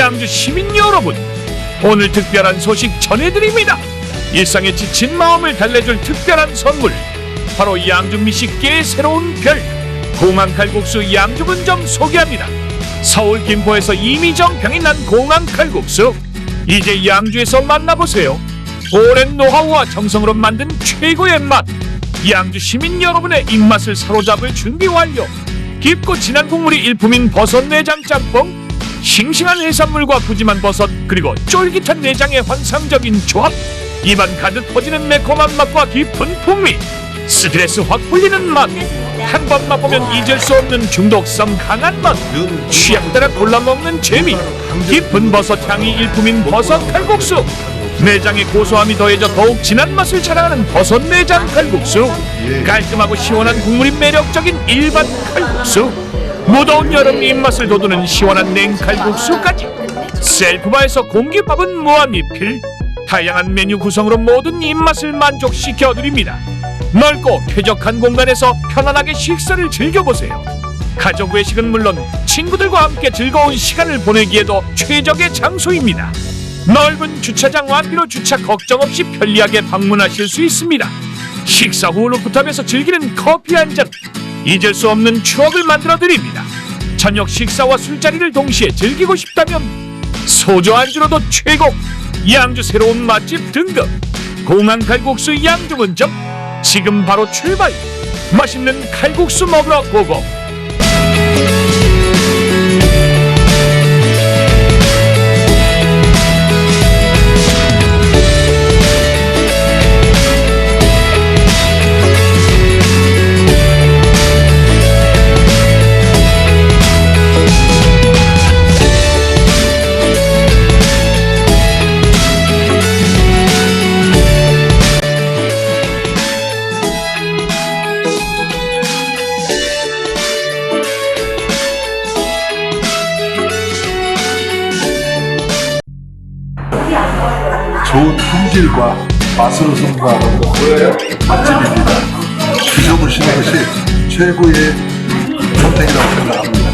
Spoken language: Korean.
양주 시민 여러분, 오늘 특별한 소식 전해드립니다. 일상에 지친 마음을 달래줄 특별한 선물, 바로 양주 미 식계의 새로운 별, 공항 칼국수 양주 분점 소개합니다. 서울 김포에서 이미 정평이 난 공항 칼국수, 이제 양주에서 만나보세요. 오랜 노하우와 정성으로 만든 최고의 맛, 양주 시민 여러분의 입맛을 사로잡을 준비 완료. 깊고 진한 국물이 일품인 버섯 내장 짬뽕, 싱싱한 해산물과 푸짐한 버섯 그리고 쫄깃한 내장의 환상적인 조합. 입안 가득 퍼지는 매콤한 맛과 깊은 풍미. 스트레스 확 풀리는 맛 한 번 맛보면 잊을 수 없는 중독성 강한 맛. 취향 따라 골라 먹는 재미. 깊은 버섯 향이 일품인 버섯 칼국수. 내장의 고소함이 더해져 더욱 진한 맛을 자랑하는 버섯 내장 칼국수. 깔끔하고 시원한 국물이 매력적인 일반 칼국수 무더운 여름 입맛을 돋우는 시원한 냉칼국수까지. 셀프바에서 공깃밥은 무한리필. 다양한 메뉴 구성으로 모든 입맛을 만족시켜 드립니다. 넓고 쾌적한 공간에서 편안하게 식사를 즐겨보세요. 가족 외식은 물론 친구들과 함께 즐거운 시간을 보내기에도 최적의 장소입니다. 넓은 주차장 완비로 주차 걱정 없이 편리하게 방문하실 수 있습니다. 식사 후 루프탑에서 즐기는 커피 한잔 잊을 수 없는 추억을 만들어 드립니다. 저녁 식사와 술자리를 동시에 즐기고 싶다면 소주 안주로도 최고. 양주 새로운 맛집 등급. 공항 칼국수 양주 분점. 지금 바로 출발. 맛있는 칼국수 먹으러 고고 좋은 품질과 맛으로 승부하는 맛집입니다. 드셔보시는 것이 최고의 선택이라고 생각합니다.